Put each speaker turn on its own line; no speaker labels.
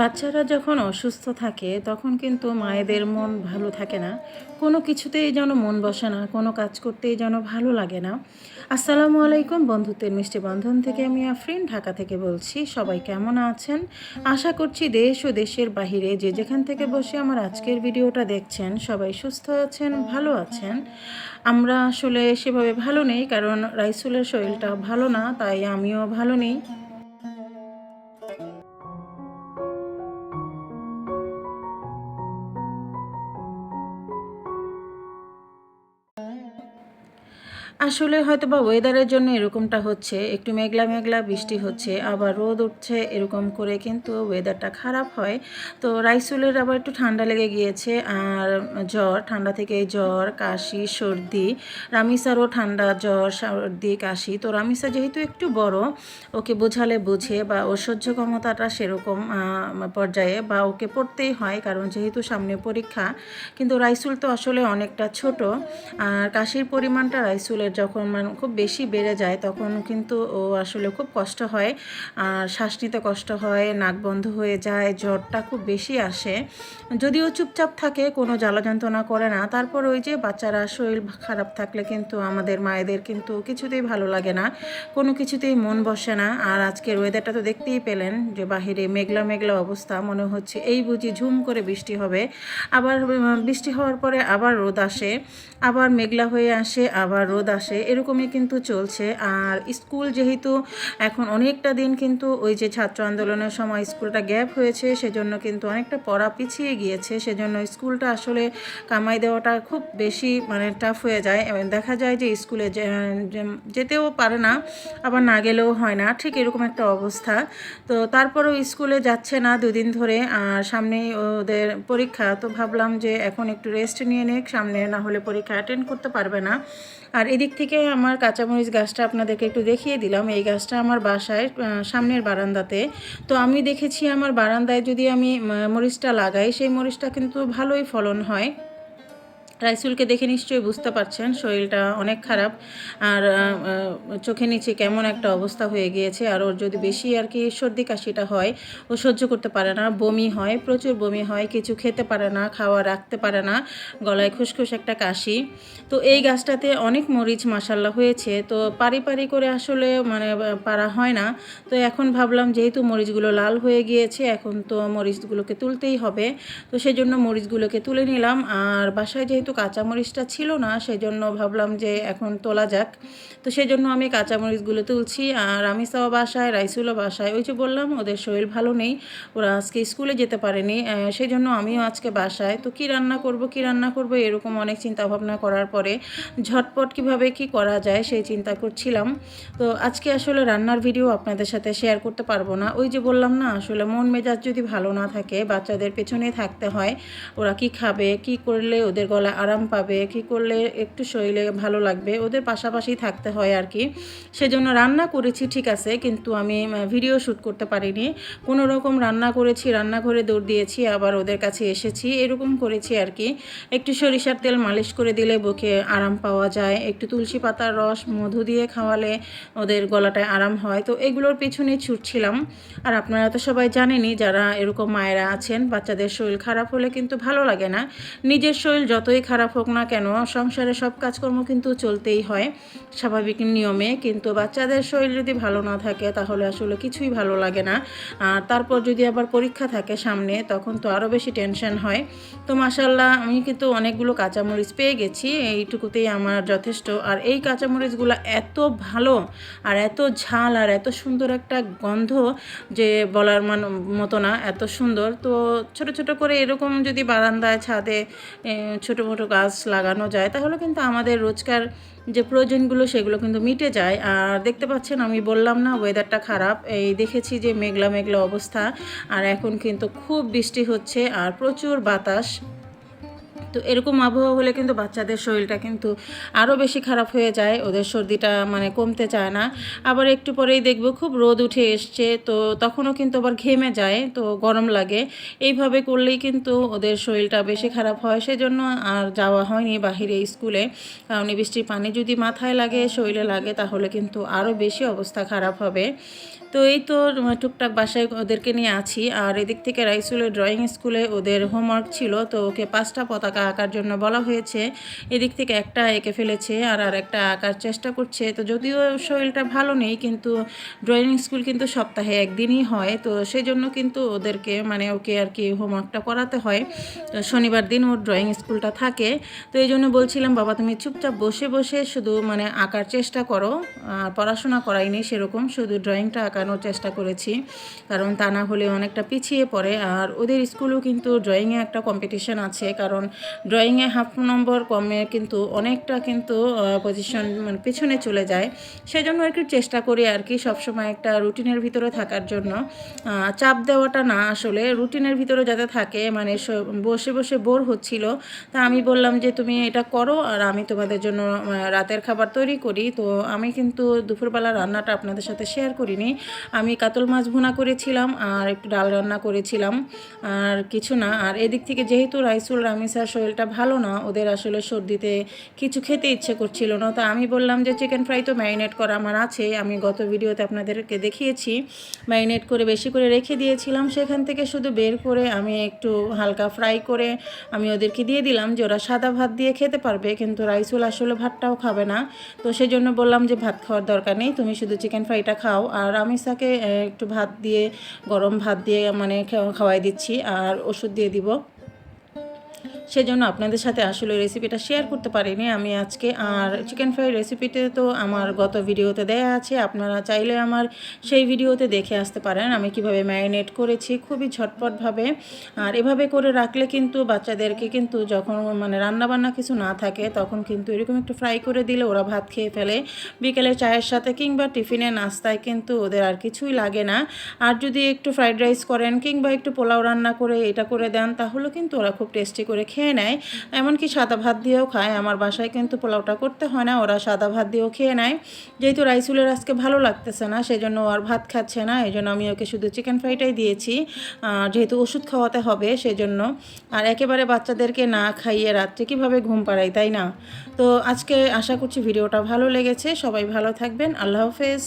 বাচ্চারা যখন অসুস্থ থাকে, তখন কিন্তু মায়েদের মন ভালো থাকে না। কোনো কিছুতেই যেন মন বসে না, কোনো কাজ করতেই যেন ভালো লাগে না। আসসালামু আলাইকুম বন্ধুত্বের মিষ্টি বন্ধন থেকে আমি আফরিন, ঢাকা থেকে বলছি, সবাই কেমন আছেন? আশা করছি দেশ ও দেশের বাহিরে যে যেখান থেকে বসে আমার আজকের ভিডিওটা দেখছেন, সবাই সুস্থ আছেন, ভালো আছেন। আমরা আসলে সেভাবে ভালো নেই, কারণ রাইসুলের শরীরটা ভালো না, তাই আমিও ভালো নেই। আসলে হয়তো বা ওয়েদারের জন্য এরকমটা হচ্ছে, একটু মেঘলা মেঘলা বৃষ্টি হচ্ছে, আবার রোদ উঠছে এরকম করে কিন্তু ওয়েদারটা খারাপ হয়। তো রাইসুলের আবার একটু ঠান্ডা লেগে গিয়েছে, আর জ্বর, ঠান্ডা থেকে জ্বর, কাশি, সর্দি, রামিসারও ঠান্ডা, জ্বর, সর্দি, কাশি। তো রামিসা যেহেতু একটু বড়, ওকে বোঝালে বুঝে বা ওর সহ্য ক্ষমতাটা সেরকম পর্যায়ে বা ওকে পড়তেই হয়, কারণ যেহেতু সামনে পরীক্ষা, কিন্তু রাইসুল তো আসলে অনেকটা ছোট, আর কাশির পরিমাণটা রাইসুলের যখন মানে খুব বেশি বেড়ে যায় তখন কিন্তু ও আসলে খুব কষ্ট হয়। আর শ্বাস নিতে কষ্ট হয়, নাক বন্ধ হয়ে যায়, জ্বরটা খুব বেশি আসে। যদিও চুপচাপ থাকে, কোনো জ্বালা যন্ত্রণা করে না। তারপর ওই যে বাচ্চারা শরীর খারাপ থাকলে কিন্তু আমাদের মায়েদের কিন্তু কিছুতেই ভালো লাগে না। কোনো কিছুতেই মন বসে না। আর আজকের ওয়েদারটা তো দেখতেই পেলেন যে বাহিরে মেঘলা মেঘলা অবস্থা। মনে হচ্ছে এই বুঝি ঝুম করে বৃষ্টি হবে। আবার বৃষ্টি হওয়ার পরে আবার রোদ আসে। আবার মেঘলা হয়ে আসে, আবার রোদ আসে, এরকমই কিন্তু চলছে। আর স্কুল যেহেতু এখন অনেকটা দিন কিন্তু ওই যে ছাত্র আন্দোলনের সময় স্কুলটা গ্যাপ হয়েছে, সেজন্য কিন্তু অনেকটা পড়া পিছিয়ে গিয়েছে। সেজন্য স্কুলটা আসলে কামাই দেওয়াটা খুব বেশি মানে টাফ হয়ে যায়। এবং দেখা যায় যে স্কুলে যেতেও পারে না, আবার না গেলেও হয় না। ঠিক এরকম একটা অবস্থা। তো তারপরেও স্কুলে যাচ্ছে না দুদিন ধরে। আর সামনেই ওদের পরীক্ষা, তো ভাবলাম যে এখন একটু রেস্ট নিয়ে নেক, সামনে না হলে পরীক্ষা অ্যাটেন্ড করতে পারবে না। আর এদিক থেকে আমার কাঁচামরিচ গাছটা আপনাদেরকে একটু দেখিয়ে দিলাম। এই গাছটা আমার বাসায় সামনের বারান্দাতে। তো আমি দেখেছি আমার বারান্দায় যদি আমি মরিচটা লাগাই, সেই মরিচটা কিন্তু ভালোই ফলন হয়। রাইসুলকে দেখে নিশ্চয়ই বুঝতে পারছেন, শরীরটা অনেক খারাপ। আর চোখে নিচে কেমন একটা অবস্থা হয়ে গিয়েছে, আর ওর যদি বেশি আর কি সর্দি কাশিটা হয়, ও সহ্য করতে পারে না, বমি হয়, প্রচুর বমি হয়, কিছু খেতে পারে না, খাওয়া রাখতে পারে না, গলায় খুসখুস একটা কাশি। তো এই গাছটাতে অনেক মরিচ মাসাল্লা হয়েছে, তো পারি পারি করে আসলে মানে পারা হয় না। তো এখন ভাবলাম যেহেতু মরিচগুলো লাল হয়ে গিয়েছে, এখন তো মরিচগুলোকে তুলতেই হবে। তো সেই জন্য মরিচগুলোকে তুলে নিলাম, আর বাসায় যেহেতু কাঁচামরিচটা ছিল না সেই জন্য ভাবলাম যে এখন তোলা যাক। তো সেই জন্য আমি কাঁচামরিচগুলো তুলছি আর আমি বাসায়, রাইসুলও বাসায়। ওই যে বললাম, ওদের শরীর ভালো নেই, ওরা আজকে স্কুলে যেতে পারেনি সেই জন্য আমিও আজকে বাসায়। তো কি রান্না করব, কি রান্না করব এরকম অনেক চিন্তা ভাবনা করার পরে ঝটপট কীভাবে কি করা যায় সেই চিন্তা করছিলাম। তো আজকে আসলে রান্নার ভিডিও আপনাদের সাথে শেয়ার করতে পারব না। ওই যে বললাম না, আসলে মন মেজাজ যদি ভালো না থাকে, বাচ্চাদের পেছনে থাকতে হয়, ওরা কি খাবে, কি করলে ওদের গলা আরাম পাবে, কী করলে একটু শরীরে ভালো লাগবে, ওদের পাশাপাশি থাকতে হয় আর কি। সেজন্য রান্না করেছি, ঠিক আছে, কিন্তু আমি ভিডিও শ্যুট করতে পারিনি। কোনো রকম রান্না করেছি, রান্নাঘরে দৌড় দিয়েছি, আবার ওদের কাছে এসেছি, এরকম করেছি আর কি। একটু সরিষার তেল মালিশ করে দিলে বুকে আরাম পাওয়া যায়, একটু তুলসী পাতার রস, মধু দিয়ে খাওয়ালে ওদের গলাটায় আরাম হয়। তো এগুলোর পিছনে ছুটছিলাম। আর আপনারা তো সবাই জানেনই, যারা এরকম মায়েরা আছেন, বাচ্চাদের শরীর খারাপ হলে কিন্তু ভালো লাগে না। নিজের শরীর যতই খারাপ হোক না কেন, সংসারে সব কাজকর্ম কিন্তু চলতেই হয়, স্বাভাবিক নিয়মে। কিন্তু বাচ্চাদের শরীর যদি ভালো না থাকে, তাহলে আসলে কিছুই ভালো লাগে না। আর তারপর যদি আবার পরীক্ষা থাকে সামনে, তখন তো আরও বেশি টেনশন হয়। তো মাসাল্লাহ আমি কিন্তু অনেকগুলো কাঁচামরিচ পেয়ে গেছি, এইটুকুতেই আমার যথেষ্ট। আর এই কাঁচামরিচগুলো এত ভালো, আর এত ঝাল, আর এত সুন্দর একটা গন্ধ যে বলার মান, মতো না, এত সুন্দর। তো ছোট ছোট করে এরকম যদি বারান্দায়, ছাদে ছোটো মোটো গাছ লাগানো যায়, তাহলে কিন্তু আমাদের রোজকার যে প্রয়োজনগুলো সেগুলো কিন্তু মিটে যায়। আর দেখতে পাচ্ছেন, আমি বললাম না ওয়েদারটা খারাপ। এই দেখেছি যে মেঘলা মেঘলা অবস্থা, আর এখন কিন্তু খুব বৃষ্টি হচ্ছে, আর প্রচুর বাতাস। তো এরকম আবহাওয়া হলে কিন্তু বাচ্চাদের শরীরটা কিন্তু আরও বেশি খারাপ হয়ে যায়, ওদের সর্দিটা মানে কমতে চায় না। আবার একটু পরেই দেখব খুব রোদ উঠে এসছে, তো তখনও কিন্তু আবার ঘেমে যায়, তো গরম লাগে। এইভাবে করলেই কিন্তু ওদের শরীরটা বেশি খারাপ হয়, সেজন্য আর যাওয়া হয়নি বাহিরে স্কুলে। কারণ বৃষ্টির পানি যদি মাথায় লাগে, শরীরে লাগে, তাহলে কিন্তু আরও বেশি অবস্থা খারাপ হবে। তো এই তো টুকটাক বাসায় ওদেরকে নিয়ে আছি। আর এদিক থেকে রাইসুলের ড্রয়িং স্কুলে ওদের হোমওয়ার্ক ছিল, তো ওকে পাঁচটা পতাকা আঁকার জন্য বলা হয়েছে। এদিক থেকে একটা এঁকে ফেলেছে আর আর একটা আঁকার চেষ্টা করছে। তো যদিও শরীরটা ভালো নেই, কিন্তু ড্রয়িং স্কুল কিন্তু সপ্তাহে একদিনই হয়। তো সেই জন্য কিন্তু ওদেরকে মানে ওকে আর কি হোমওয়ার্কটা করাতে হয়। তো শনিবার দিন ওর ড্রয়িং স্কুলটা থাকে। তো এই জন্য বলছিলাম, বাবা, তুমি চুপচাপ বসে বসে শুধু মানে আঁকার চেষ্টা করো। আর পড়াশোনা করাইনি সেরকম, শুধু ড্রয়িংটা আঁকানোর চেষ্টা করেছি। কারণ তা না হলে অনেকটা পিছিয়ে পড়ে। আর ওদের স্কুলেও কিন্তু ড্রয়িংয়ে একটা কম্পিটিশন আছে। কারণ ড্রয়িংয়ে হাফ নম্বর কমে কিন্তু অনেকটা কিন্তু পজিশন মানে পিছনে চলে যায়। সেজন্য আর কি চেষ্টা করি আর কি সবসময় একটা রুটিনের ভিতরে থাকার জন্য। চাপ দেওয়াটা না আসলে। রুটিনের ভিতরে যাতে থাকে মানে বসে বসে বোর হচ্ছিল। তা আমি বললাম যে, তুমি এটা করো আর আমি তোমাদের জন্য রাতের খাবার তৈরি করি। তো আমি কিন্তু দুপুরবেলা রান্নাটা আপনাদের সাথে শেয়ার করিনি। আমি কাতল মাছ ভুনা করেছিলাম আর একটু ডাল রান্না করেছিলাম আর কিছু না। আর এদিক থেকে যেহেতু রাইসুল রামিসার শরীরটা ভালো না, ওদের আসলে সর্দিতে কিছু খেতে ইচ্ছে করছিল না। তো আমি বললাম যে চিকেন ফ্রাই তো ম্যারিনেট করা আমার আছে। আমি গত ভিডিওতে আপনাদেরকে দেখিয়েছি। ম্যারিনেট করে বেশি করে রেখে দিয়েছিলাম। সেখান থেকে শুধু বের করে আমি একটু হালকা ফ্রাই করে আমি ওদেরকে দিয়ে দিলাম যে, ওরা সাদা ভাত দিয়ে খেতে পারবে। কিন্তু রাইসুল আসলে ভাতটাও খাবে না। তো সেই জন্য বললাম যে, ভাত খাওয়ার দরকার নেই। তুমি শুধু চিকেন ফ্রাইটা খাও। আর আমিষাকে আহ, একটু ভাত দিয়ে গরম ভাত দিয়ে মানে খাওয়া- খাওয়াই দিচ্ছি আর ওষুধ দিয়ে দিব। সেজন্য আপনাদের সাথে আসলে রেসিপিটা শেয়ার করতে পারিনি। আমি আজকে আর চিকেন ফ্রাই রেসিপিতে তো আমার গত ভিডিওতে দেয়া আছে। আপনারা চাইলে আমার সেই ভিডিওতে দেখে আসতে পারেন। আমি কীভাবে ম্যারিনেট করেছি খুবই ঝটপটভাবে। আর এভাবে করে রাখলে কিন্তু বাচ্চাদেরকে কিন্তু যখন মানে রান্নাবান্না কিছু না থাকে, তখন কিন্তু এরকম একটু ফ্রাই করে দিলে ওরা ভাত খেয়ে ফেলে। বিকেলে চায়ের সাথে কিংবা টিফিনে নাস্তায় কিন্তু ওদের আর কিছুই লাগে না। আর যদি একটু ফ্রাইড রাইস করেন কিংবা একটু পোলাও রান্না করে এটা করে দেন, তাহলে কিন্তু ওরা খুব টেস্টি করে খেয়ে নেয়। এমনকি সাদা ভাত দিয়েও খায়। আমার বাসায় কিন্তু পোলাওটা করতে হয় না। ওরা সাদা ভাত দিয়েও খেয়ে নেয়। যেহেতু রাইসুলের আজকে ভালো লাগতেছে না, সেজন্য আর ভাত খাচ্ছে না। এই জন্য আমি ওকে শুধু চিকেন ফ্রাইটাই দিয়েছি। আর যেহেতু ওষুধ খাওয়াতে হবে, সেজন্য আর একেবারে বাচ্চাদেরকে না খাইয়ে রাত্রে কীভাবে ঘুম পাড়াই তাই না? তো আজকে আশা করছি ভিডিওটা ভালো লেগেছে। সবাই ভালো থাকবেন। আল্লাহ হাফেজ।